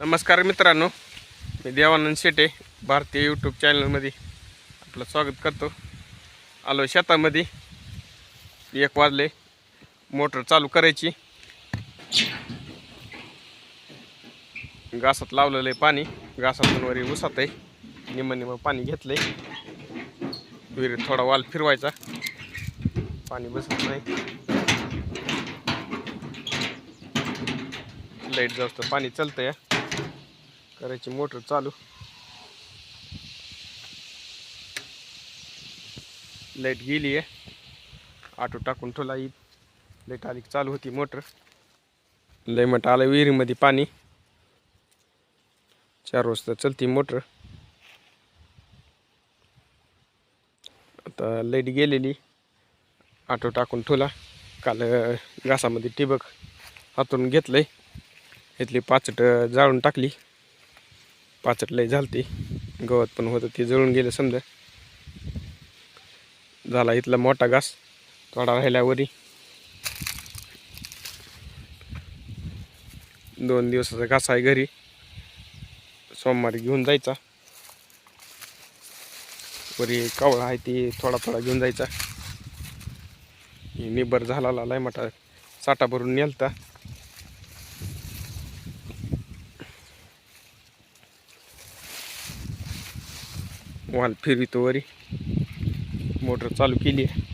नमस्कार मित्रांनो मी देवानंद शेटे भारतीय यूट्यूब चॅनलमध्ये आपलं स्वागत करतो. आलो शेतामध्ये एक वाजले मोटर चालू करायची. घासात लावलेलं आहे पाणी घासातून वरी उसात आहे. निम निम पाणी घेतलंय. विहिरीत थोडा वाल फिरवायचा. पाणी बसत नाही. लाइट जास्त पाणी चालतं या करायची मोटर चालू. लाइट गेली आहे. ऑटो टाकून ठेवला लाइट आली चालू होती मोटर. लय मोठं आलं विहिरीमध्ये पाणी. चार वाजता चलती मोटर. आता लाइट गेलेली. ऑटो टाकून ठेवला. काल घासामध्ये टिबक हातून घेतलंय. इथली पाचट जाळून टाकली. पाचट लय झालती. गवत पण होतं ते जळून गेलं समजा. झाला इथला मोठा घास थोडा राहिल्यावरी दोन दिवसाचा घास आहे घरी. सोमवारी घेऊन जायचा. वरी कावळा आहे ती थोडा थोडा घेऊन जायचा. निबर झाला लय मोठा साठा भरून नेलता. वाल फिरवितो वरी. मोटर चालू केली आहे.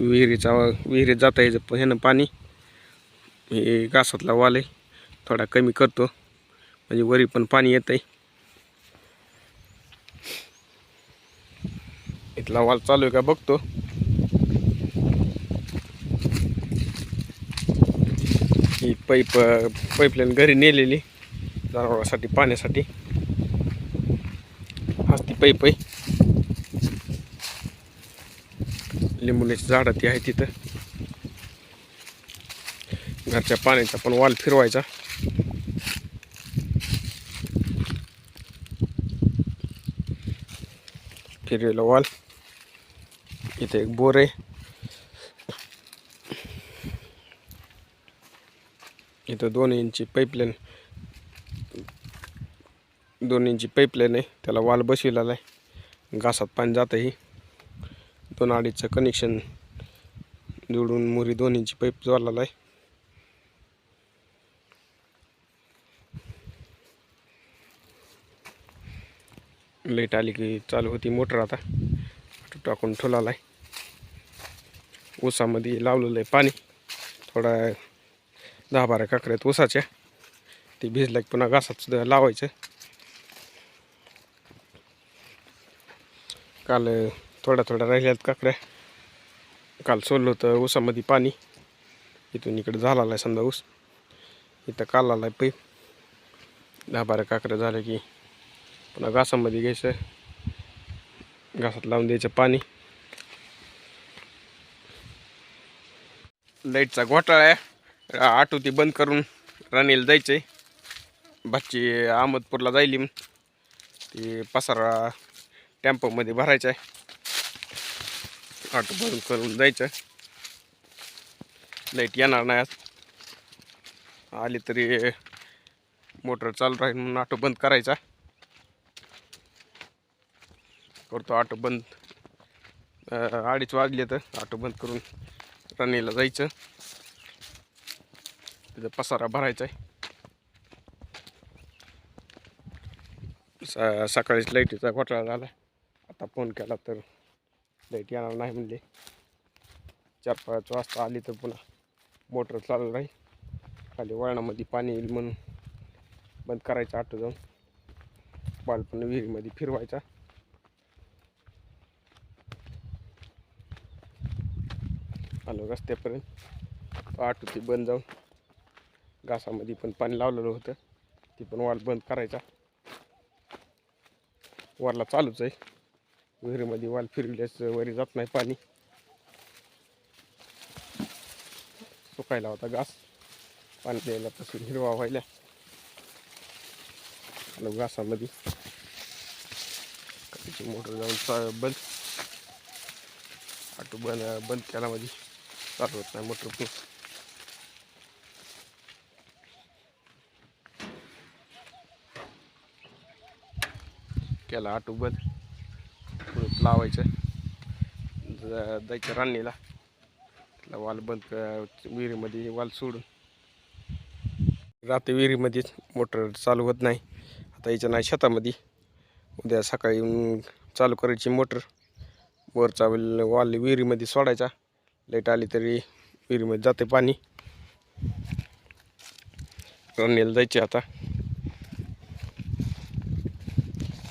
विहिरीचा विहिरीत जाता यायचं ह्यानं पाणी हे घासातला वाल आहे. थोडा कमी करतो. म्हणजे वरी पण पाणी येत आहे इथला वाल चालू आहे का बघतो. ही पाईप पाईपलाईन घरी नेलेली जनावरांसाठी पाण्यासाठी. हसती पाईप आहे. लिंबुण्याची झाडं ती आहे तिथं. घरच्या पाण्याचा पण वाल फिरवायचा. फिरलेला वाल. इथे एक बोर आहे. इथं दोन इंची पाईपलाईन दोन इंची पाईपलाईन आहे. त्याला वाल बसविलेला आहे. घासात पाणी जातं ही दोन अडीचचं कनेक्शन जोडून मुरी दोन इंची पाईप जोडलेला आहे. लाइट आली की चालू होती मोटर आता. टाकून ठेवलेला आहे. ऊसामध्ये लावलेलं आहे पाणी. थोडा दहा बारा काकड्यात ऊसाच्या. ते भिजल्या की पुन्हा घासात सुद्धा लावायचं. काल थोड्या थोड्या राहिल्यात काकड्या काल सोडलं होतं ऊसामध्ये पाणी. इथून इकडे झाला आहे समजा ऊस. इथं काल आला आहे पैप दहा बारा काकड्या झाल्या की पुन्हा घासामध्ये घ्यायचं. घासात लावून द्यायचं पाणी. लाईटचा घोटाळा आहे. आटो ती बंद करून राणीला जायचं आहे भाची अहमदपूरला जायली ती पसारा टेम्पोमध्ये भरायचा आहे ऑटो बंद करून जायचं लाइट येणार नाही आज. आली तरी मोटर चालू राहील म्हणून ऑटो बंद करायचा. करतो ऑटो बंद. अडीच वाजले तर ऑटो बंद करून राणीला जायचं. तिथं पसारा भरायचा आहे. सा सकाळीच लाईटीचा घोटाळा झाला. आता फोन केला तर लाइट येणार नाही म्हणले. चार पाच वाजता आली तर पुन्हा मोटर चालू नाही खाली वळणामध्ये पाणी येईल म्हणून बंद करायचं आटो जाऊन. बालपण विहिरीमध्ये फिरवायचा. आलो रस्त्यापर्यंत. आठ होती बंद जाऊन. घासामध्ये पण पाणी लावलेलं होतं. ती पण वाल बंद करायचा. वरला चालूच आहे. विहिरीमध्ये वाल फिरल्यास वरी जात नाही पाणी. सुकायला होता घास. पाणी द्यायला पासून हिरवा व्हायला. आलो घासामध्ये. मोटर जाऊन बंद. ऑटो बंद बंद केला मध्ये. चालू होत नाही मोटर पण केला ऑटो बंद. लावायचं. द्यायचं जायचं रान्नीला. त्याला वाल बंद विहिरीमध्ये वाल सोडून. रात्री विहिरीमध्येच मोटर चालू होत नाही. आता याच्या नाही शेतामध्ये. उद्या सकाळी चालू करायची मोटर. वरचा वेल वाल विहिरीमध्ये सोडायचा. लाइट आली तरी विहिरीमध्ये जाते पाणी. रनेल जायचे आता.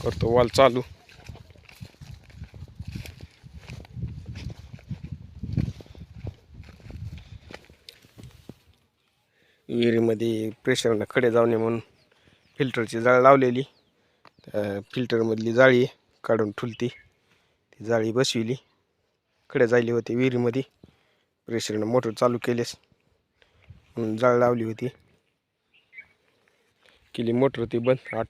करतो वाल चालू. विहिरीमध्ये प्रेशरनं खडे जाऊ नये म्हणून फिल्टरची जाळ लावलेली. फिल्टरमधली जाळी काढून ठुलती. ती जाळी बसविली. खडे जायली होते विहिरीमध्ये. प्रेशरनं मोटर चालू केलेस. म्हणून जाळ लावली होती. केली मोटर ती बंद. आठ